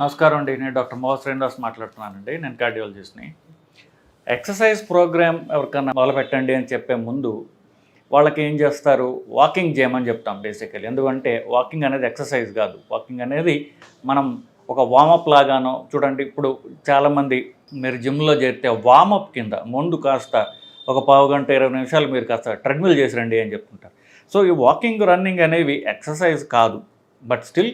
నమస్కారం అండి. నేను డాక్టర్ మోహన్ శ్రీనివాస్ మాట్లాడుతున్నానండి. నేను కార్డియాలజిస్ట్ని. ఎక్సర్సైజ్ ప్రోగ్రామ్ ఎవరికన్నా మొదలుపెట్టండి అని చెప్పే ముందు వాళ్ళకి ఏం చేస్తారు? వాకింగ్ చేయమని చెప్తాం బేసికలీ. ఎందుకంటే వాకింగ్ అనేది ఎక్సర్సైజ్ కాదు. వాకింగ్ అనేది మనం ఒక వామప్ లాగానో చూడండి ఇప్పుడు చాలామంది మీరు జిమ్లో చేరితే వామప్ కింద ముందు కాస్త ఒక పావు గంట ఇరవై నిమిషాలు మీరు కాస్త ట్రెడ్మిల్ చేసి రండి అని చెప్తుంటారు. సో ఈ వాకింగ్ రన్నింగ్ అనేవి ఎక్సర్సైజ్ కాదు. But still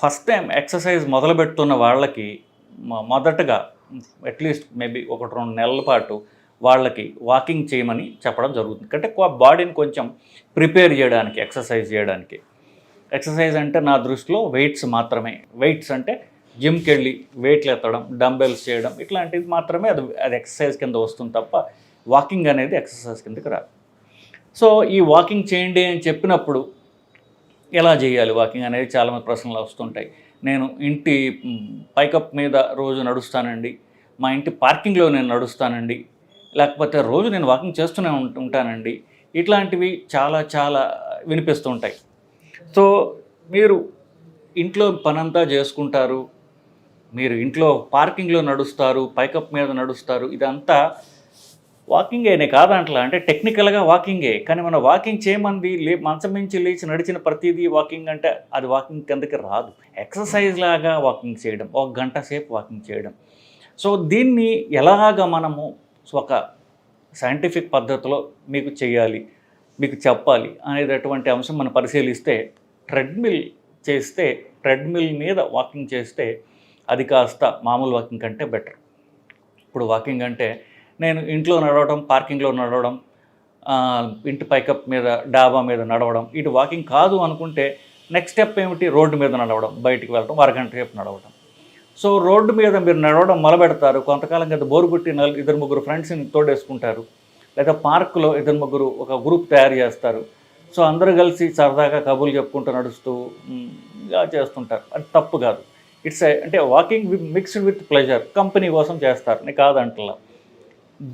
first time exercise మొదలుపెడుతున్న వాళ్ళకి మొదటగా అట్లీస్ట్ మేబీ ఒకటి రెండు నెలల పాటు వాళ్ళకి వాకింగ్ చేయమని చెప్పడం జరుగుతుంది. అంటే బాడీని కొంచెం ప్రిపేర్ చేయడానికి ఎక్సర్సైజ్ చేయడానికి. ఎక్సర్సైజ్ అంటే నా దృష్టిలో వెయిట్స్ మాత్రమే. వెయిట్స్ అంటే జిమ్కి వెళ్ళి వెయిట్లు ఎత్తడం డంబెల్స్ చేయడం ఇట్లాంటిది మాత్రమే అది అది ఎక్సర్సైజ్ కింద వస్తుంది తప్ప వాకింగ్ అనేది ఎక్సర్సైజ్ కిందకి రాదు. సో ఈ వాకింగ్ చేయండి అని చెప్పినప్పుడు ఎలా చేయాలి? వాకింగ్ అనేది చాలామంది ప్రశ్నలు వస్తుంటాయి. నేను ఇంటి పైకప్ మీద రోజు నడుస్తానండి. మా ఇంటి పార్కింగ్లో నేను నడుస్తానండి. లేకపోతే రోజు నేను వాకింగ్ చేస్తూనే ఉంటానండి. ఇట్లాంటివి చాలా చాలా వినిపిస్తూ ఉంటాయి. సో మీరు ఇంట్లో పనంతా చేసుకుంటారు. మీరు ఇంట్లో పార్కింగ్లో నడుస్తారు పైకప్ మీద నడుస్తారు. ఇదంతా వాకింగేనే కాదంట్లా. అంటే టెక్నికల్గా వాకింగే. కానీ మనం వాకింగ్ చేయమంది లే మంచం నుంచి లేచి నడిచిన ప్రతిదీ వాకింగ్ అంటే అది వాకింగ్ కిందకి రాదు. ఎక్సర్సైజ్ లాగా వాకింగ్ చేయడం ఒక గంట సేపు వాకింగ్ చేయడం. సో దీన్ని ఎలాగ మనము ఒక సైంటిఫిక్ పద్ధతిలో మీకు చేయాలి మీకు చెప్పాలి అనేటటువంటి అంశం మనం పరిశీలిస్తే ట్రెడ్మిల్ చేస్తే ట్రెడ్మిల్ మీద వాకింగ్ చేస్తే అది కాస్త మామూలు వాకింగ్ కంటే బెటర్. ఇప్పుడు వాకింగ్ అంటే నేను ఇంట్లో నడవడం పార్కింగ్లో నడవడం ఇంటి పైకప్ మీద డాబా మీద నడవడం ఇటు వాకింగ్ కాదు అనుకుంటే నెక్స్ట్ స్టెప్ ఏమిటి? రోడ్డు మీద నడవడం బయటికి వెళ్ళడం అరగంట సేపు నడవడం సో రోడ్డు మీద మీరు నడవడం మొదలుపెడతారు కొంతకాలం కదా బోరు కొట్టి నలుగురు ఇద్దరు ముగ్గురు ఫ్రెండ్స్ని తోడేసుకుంటారు. లేదా పార్కులో ఇద్దరు ముగ్గురు ఒక గ్రూప్ తయారు చేస్తారు. సో అందరూ కలిసి సరదాగా కబుర్లు చెప్పుకుంటూ నడుస్తూ చేస్తుంటారు. అది తప్పు కాదు. ఇట్స్ అంటే walking mixed with pleasure. Company కోసం చేస్తారు. నేను కాదంటలా.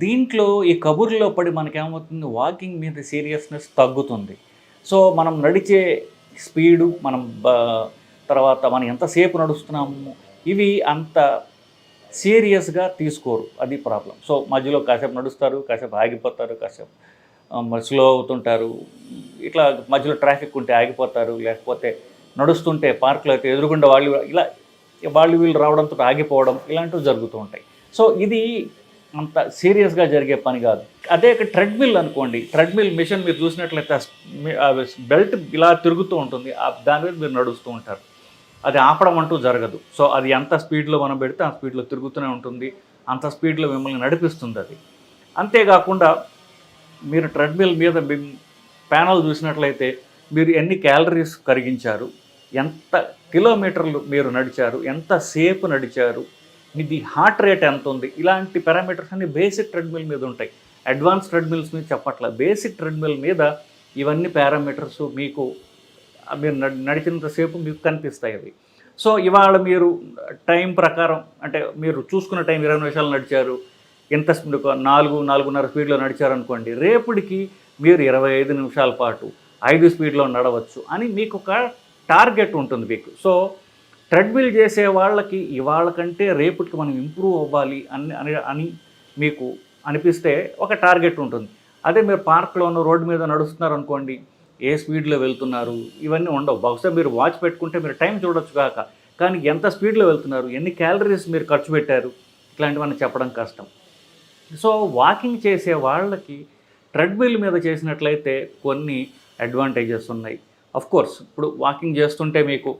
దీంట్లో ఈ కబుర్లో పడి మనకేమవుతుంది? వాకింగ్ మీద సీరియస్నెస్ తగ్గుతుంది. సో మనం నడిచే స్పీడు మనం తర్వాత మనం ఎంతసేపు నడుస్తున్నాము ఇవి అంత సీరియస్గా తీసుకోరు. అది ప్రాబ్లం. సో మధ్యలో కాసేపు నడుస్తారు కాసేపు ఆగిపోతారు కాసేపు స్లో అవుతుంటారు. ఇట్లా మధ్యలో ట్రాఫిక్ ఉంటే ఆగిపోతారు లేకపోతే నడుస్తుంటే పార్కులో అయితే ఎదురుగుండా వాళ్ళు ఇలా వాళ్ళు వీళ్ళు రావడంతో ఆగిపోవడం ఇలాంటివి జరుగుతూ ఉంటాయి. సో ఇది అంత సీరియస్గా జరిగే పని కాదు. అదే ట్రెడ్మిల్ అనుకోండి. ట్రెడ్మిల్ మిషన్ మీరు చూసినట్లయితే బెల్ట్ ఇలా తిరుగుతూ ఉంటుంది. దాని మీద మీరు నడుస్తూ ఉంటారు. అది ఆపడం అంటూ జరగదు. సో అది ఎంత స్పీడ్లో మనం పెడితే ఆ స్పీడ్లో తిరుగుతూనే ఉంటుంది. అంత స్పీడ్లో మిమ్మల్ని నడిపిస్తుంది అది. అంతేకాకుండా మీరు ట్రెడ్మిల్ మీద ప్యానల్ చూసినట్లయితే మీరు ఎన్ని క్యాలరీస్ కరిగించారు? ఎంత కిలోమీటర్లు మీరు నడిచారు? ఎంత సేపు నడిచారు? మీది హార్ట్ రేట్ ఎంత ఉంది? ఇలాంటి పారామీటర్స్ అన్ని బేసిక్ ట్రెడ్మిల్ మీద ఉంటాయి. అడ్వాన్స్ ట్రెడ్మిల్స్ మీద చెప్పట్ల. బేసిక్ ట్రెడ్మిల్ మీద ఇవన్నీ పారామీటర్స్ మీకు మీరు నడి- నడిచినంతసేపు మీకు కనిపిస్తాయి అవి. సో ఇవాళ మీరు టైం ప్రకారం అంటే మీరు చూసుకున్న టైం ఇరవై నిమిషాలు నడిచారు. ఎంత నాలుగు నాలుగున్నర స్పీడ్లో నడిచారు అనుకోండి రేపటికి మీరు ఇరవై ఐదు నిమిషాల పాటు ఐదు స్పీడ్లో నడవచ్చు అని మీకు ఒక టార్గెట్ ఉంటుంది మీకు. సో ట్రెడ్మిల్ చేసే వాళ్ళకి ఇవాళ కంటే రేపటికి మనం ఇంప్రూవ్ అవ్వాలి అని అని అని మీకు అనిపిస్తే ఒక టార్గెట్ ఉంటుంది. అదే మీరు పార్క్లోనూ రోడ్డు మీద నడుస్తున్నారు అనుకోండి ఏ స్పీడ్లో వెళ్తున్నారు ఇవన్నీ ఉండవు. బహుశా మీరు వాచ్ పెట్టుకుంటే మీరు టైం చూడొచ్చు కాక కానీ ఎంత స్పీడ్లో వెళ్తున్నారు ఎన్ని క్యాలరీస్ మీరు ఖర్చు పెట్టారు ఇట్లాంటివన్నీ చెప్పడం కష్టం. సో వాకింగ్ చేసే వాళ్ళకి ట్రెడ్మిల్ మీద చేసినట్లయితే కొన్ని అడ్వాంటేజెస్ ఉన్నాయి. అఫ్ కోర్స్ ఇప్పుడు వాకింగ్ చేస్తుంటే మీకు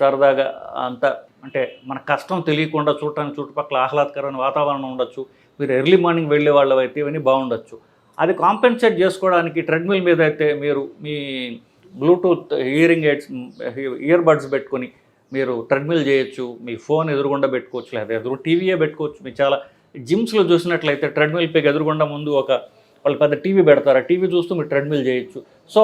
సరదాగా అంత అంటే మన కష్టం తెలియకుండా చూడటానికి చుట్టుపక్కల ఆహ్లాదకరమైన వాతావరణం ఉండొచ్చు. మీరు ఎర్లీ మార్నింగ్ వెళ్ళే వాళ్ళు అయితే ఇవన్నీ బాగుండొచ్చు. అది కాంపెన్సేట్ చేసుకోవడానికి ట్రెడ్మిల్ మీద అయితే మీరు మీ bluetooth hearing aids ear buds పెట్టుకొని మీరు ట్రెడ్మిల్ చేయొచ్చు మీ ఫోన్ ఎదురుగుండా పెట్టుకోవచ్చు లేదా ఎదురు టీవీయే పెట్టుకోవచ్చు. మీరు చాలా జిమ్స్లో చూసినట్లయితే ట్రెడ్మిల్ పైకి ఎదురుగుండా ముందు ఒక వాళ్ళు పెద్ద టీవీ పెడతారు. ఆ టీవీ చూస్తూ మీరు ట్రెడ్మిల్ చేయొచ్చు. సో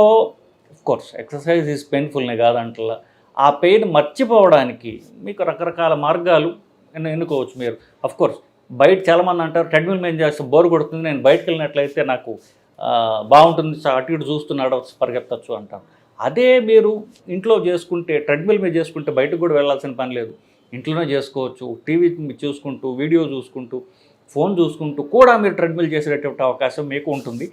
కోర్స్ ఎక్సర్సైజ్ ఈజ్ పెయిన్ఫుల్నే కాదంటలా. ఆ పెయిన్ మర్చిపోవడానికి మీకు రకరకాల మార్గాలు ఎన్నుకోవచ్చు మీరు. అఫ్ కోర్స్ బయట చాలామంది అంటారు ట్రెడ్మిల్ మేము చేస్తే బోర్ కొడుతుంది నేను బయటకు వెళ్ళినట్లయితే నాకు బాగుంటుంది అటు ఇటు చూస్తూ నడవచ్చు పరిగెత్తచ్చు అంటారు. అదే మీరు ఇంట్లో చేసుకుంటే ట్రెడ్మిల్ మీద చేసుకుంటే బయటకు కూడా వెళ్ళాల్సిన పని లేదు. ఇంట్లోనే చేసుకోవచ్చు టీవీ చూసుకుంటూ వీడియో చూసుకుంటూ ఫోన్ చూసుకుంటూ కూడా మీరు ట్రెడ్మిల్ చేసేటటువంటి అవకాశం మీకు ఉంటుంది.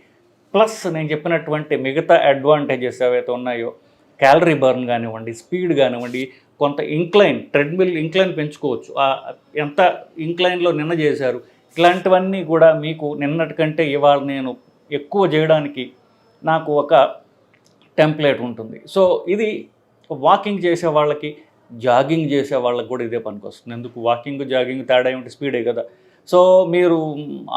ప్లస్ నేను చెప్పినటువంటి మిగతా అడ్వాంటేజెస్ ఏవైతే ఉన్నాయో క్యాలరీ బర్న్ కానివ్వండి స్పీడ్ కానివ్వండి కొంత ఇంక్లైన్ ట్రెడ్మిల్ ఇంక్లైన్ పెంచుకోవచ్చు. ఎంత ఇంక్లైన్లో నిన్న చేశారు ఇట్లాంటివన్నీ కూడా మీకు నిన్నటి కంటే ఇవాళ నేను ఎక్కువ చేయడానికి నాకు ఒక టెంప్లెట్ ఉంటుంది. సో ఇది వాకింగ్ చేసే వాళ్ళకి జాగింగ్ చేసే వాళ్ళకి కూడా ఇదే పనికి వస్తుంది. ఎందుకు? వాకింగ్ జాగింగ్ తేడా ఏమిటి? స్పీడే కదా. సో మీరు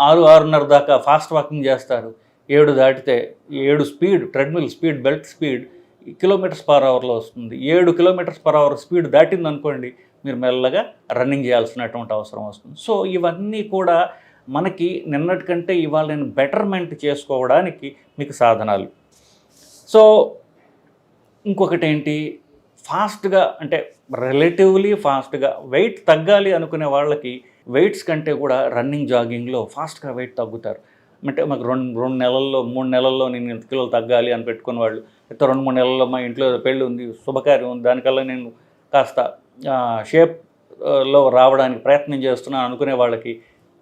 ఆరు ఆరున్నర దాకా ఫాస్ట్ వాకింగ్ చేస్తారు. ఏడు దాటితే ఏడు speed treadmill speed belt speed kilometres per అవర్లో వస్తుంది. ఏడు కిలోమీటర్స్ పర్ అవర్ స్పీడ్ దాటింది అనుకోండి మీరు మెల్లగా రన్నింగ్ చేయాల్సినటువంటి అవసరం వస్తుంది. సో ఇవన్నీ కూడా మనకి నిన్నటి కంటే ఇవాళ నేను బెటర్మెంట్ చేసుకోవడానికి మీకు సాధనాలు. సో ఇంకొకటి ఏంటి? ఫాస్ట్గా అంటే రిలేటివ్లీ ఫాస్ట్గా వెయిట్ తగ్గాలి అనుకునే వాళ్ళకి వెయిట్స్ కంటే కూడా రన్నింగ్ జాగింగ్లో ఫాస్ట్గా వెయిట్ తగ్గుతారు. అంటే మాకు రెండు రెండు నెలల్లో మూడు నెలల్లో నేను ఇంత కిలోలు తగ్గాలి అని పెట్టుకున్న వాళ్ళు అయితే రెండు మూడు నెలల్లో మా ఇంట్లో పెళ్ళి ఉంది శుభకార్యం ఉంది దానికల్లా నేను కాస్త షేప్లో రావడానికి ప్రయత్నం చేస్తున్నాను అనుకునే వాళ్ళకి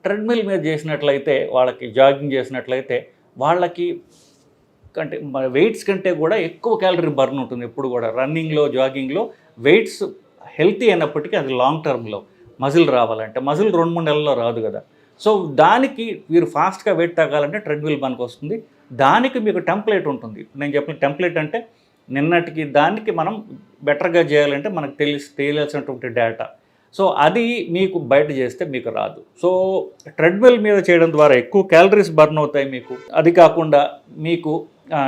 ట్రెడ్మిల్ మీద చేసినట్లయితే వాళ్ళకి జాగింగ్ చేసినట్లయితే వాళ్ళకి కంటే వెయిట్స్ కంటే కూడా ఎక్కువ క్యాలరీ బర్న్ ఉంటుంది ఎప్పుడు కూడా. రన్నింగ్లో జాగింగ్లో వెయిట్స్ హెల్తీ అయినప్పటికీ అది లాంగ్ టర్మ్లో మజిల్ రావాలంటే మజిల్ రెండు మూడు నెలల్లో రాదు కదా. సో దానికి మీరు ఫాస్ట్గా వెయిట్ తగ్గాలంటే ట్రెడ్మిల్ పనికి వస్తుంది. దానికి మీకు టెంప్లెట్ ఉంటుంది. నేను చెప్పిన టెంప్లెట్ అంటే నిన్నటికి దానికి మనం బెటర్గా చేయాలంటే మనకు తెలిసి తెలియాల్సినటువంటి డేటా. సో అది మీకు బయట చేస్తే మీకు రాదు. సో ట్రెడ్మిల్ మీద చేయడం ద్వారా ఎక్కువ క్యాలరీస్ బర్న్ అవుతాయి మీకు. అది కాకుండా మీకు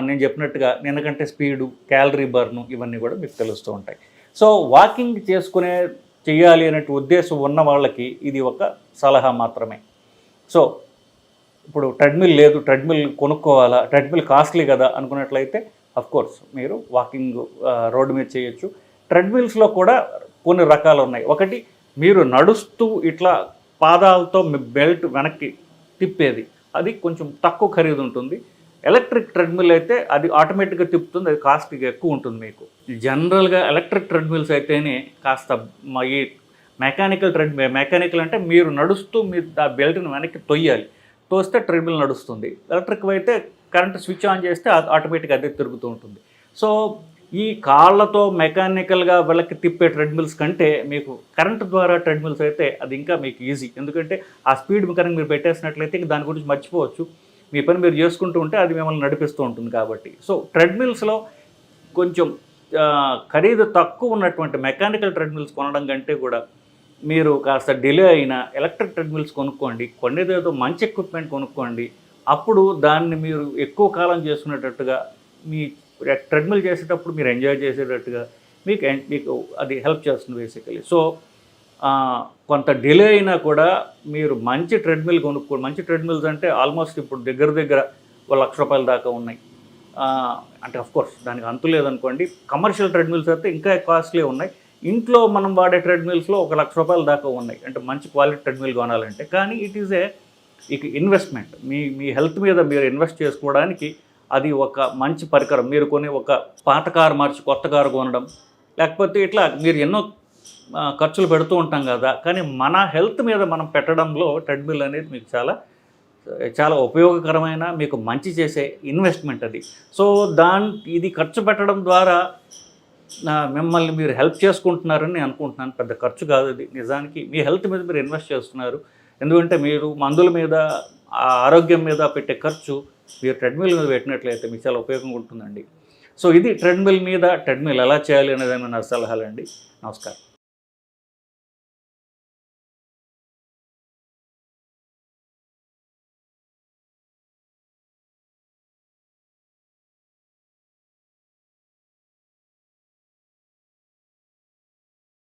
నేను చెప్పినట్టుగా నిన్నకంటే స్పీడు క్యాలరీ బర్న్ ఇవన్నీ కూడా మీకు తెలుస్తూ ఉంటాయి. సో వాకింగ్ చేసుకునే చేయాలి అనే ఉద్దేశం ఉన్న వాళ్ళకి ఇది ఒక సలహా మాత్రమే. సో ఇప్పుడు ట్రెడ్మిల్ లేదు ట్రెడ్మిల్ కొనుక్కోవాలా ట్రెడ్మిల్ కాస్ట్లీ కదా అనుకున్నట్లయితే కోర్స్ మీరు వాకింగ్ రోడ్డు మీద చేయొచ్చు. ట్రెడ్మిల్స్లో కూడా కొన్ని రకాలు ఉన్నాయి. ఒకటి మీరు నడుస్తూ ఇట్లా పాదాలతో మీ బెల్ట్ వెనక్కి తిప్పేది. అది కొంచెం తక్కువ ఖరీదు ఉంటుంది. ఎలక్ట్రిక్ ట్రెడ్మిల్ అయితే అది ఆటోమేటిక్గా తిప్పుతుంది అది కాస్ట్ ఎక్కువ ఉంటుంది మీకు. జనరల్గా ఎలక్ట్రిక్ ట్రెడ్మిల్స్ అయితేనే కాస్త ఈ మెకానికల్ ట్రెడ్ మెకానికల్ అంటే మీరు నడుస్తూ మీరు ఆ బెల్ట్ని వెనక్కి తొయ్యాలి. తోస్తే ట్రెడ్మిల్ నడుస్తుంది. ఎలక్ట్రిక్ అయితే కరెంట్ స్విచ్ ఆన్ చేస్తే ఆటోమేటిక్ అదే తిరుగుతూ ఉంటుంది. సో ఈ కాళ్ళతో మెకానికల్గా వెళ్ళకి తిప్పే ట్రెడ్మిల్స్ కంటే మీకు కరెంట్ ద్వారా ట్రెడ్మిల్స్ అయితే అది ఇంకా మీకు ఈజీ ఎందుకంటే ఆ స్పీడ్ కనుక మీరు పెట్టేసినట్లయితే ఇంక దాని గురించి మర్చిపోవచ్చు. మీ పని మీరు చేసుకుంటూ ఉంటే అది మిమ్మల్ని నడిపిస్తూ ఉంటుంది కాబట్టి. సో ట్రెడ్మిల్స్లో కొంచెం ఖరీదు తక్కువ ఉన్నటువంటి మెకానికల్ ట్రెడ్మిల్స్ కొనడం కంటే కూడా మీరు కాస్త డిలే అయినా ఎలక్ట్రిక్ ట్రెడ్మిల్స్ కొనుక్కోండి కొండేదేదో మంచి ఎక్విప్మెంట్ కొనుక్కోండి అప్పుడు దాన్ని మీరు ఎక్కువ కాలం చేసుకునేటట్టుగా మీ ట్రెడ్మిల్ చేసేటప్పుడు మీరు ఎంజాయ్ చేసేటట్టుగా మీకు మీకు అది హెల్ప్ చేస్తుంది బేసికలీ సో కొంత డిలే అయినా కూడా మీరు మంచి ట్రెడ్మిల్ కొనుక్కో మంచి ట్రెడ్మిల్స్ అంటే ఆల్మోస్ట్ ఇప్పుడు దగ్గర దగ్గర ఒక లక్ష రూపాయల దాకా ఉన్నాయి. అంటే అఫ్ కోర్స్ దానికి అంతు లేదనుకోండి కమర్షియల్ ట్రెడ్మిల్స్ అయితే ఇంకా కాస్ట్లీ ఉన్నాయి. ఇంట్లో మనం వాడే ట్రెడ్మిల్స్లో ఒక లక్ష రూపాయల దాకా ఉన్నాయి. అంటే మంచి క్వాలిటీ ట్రెడ్మిల్ కొనాలంటే. కానీ ఇట్ ఈజ్ ఏ ఇక ఇన్వెస్ట్మెంట్. మీ మీ హెల్త్ మీద మీరు ఇన్వెస్ట్ చేసుకోవడానికి అది ఒక మంచి పరికరం. మీరు కొని ఒక పాత కారు మార్చి కొత్త కారు కొనడం. లేకపోతే ఇట్లా మీరు ఎన్నో ఖర్చులు పెడుతూ ఉంటాం కదా. కానీ మన హెల్త్ మీద మనం పెట్టడంలో ట్రెడ్మిల్ అనేది మీకు చాలా చాలా ఉపయోగకరమైన మీకు మంచి చేసే ఇన్వెస్ట్మెంట్ అది. సో దాని ఇది ఖర్చు పెట్టడం ద్వారా మిమ్మల్ని మీరు హెల్ప్ చేసుకుంటున్నారని నేను అనుకుంటున్నాను. పెద్ద ఖర్చు కాదు అది. నిజానికి మీ హెల్త్ మీద మీరు ఇన్వెస్ట్ చేస్తున్నారు. ఎందుకంటే మీరు మందుల మీద ఆ ఆరోగ్యం మీద పెట్టే ఖర్చు మీరు ట్రెడ్మిల్ మీద పెట్టినట్లయితే మీకు చాలా ఉపయోగంగా ఉంటుందండి. సో ఇది ట్రెడ్మిల్ మీద ట్రెడ్మిల్ ఎలా చేయాలి అనేది నా సలహాలండి. నమస్కారం.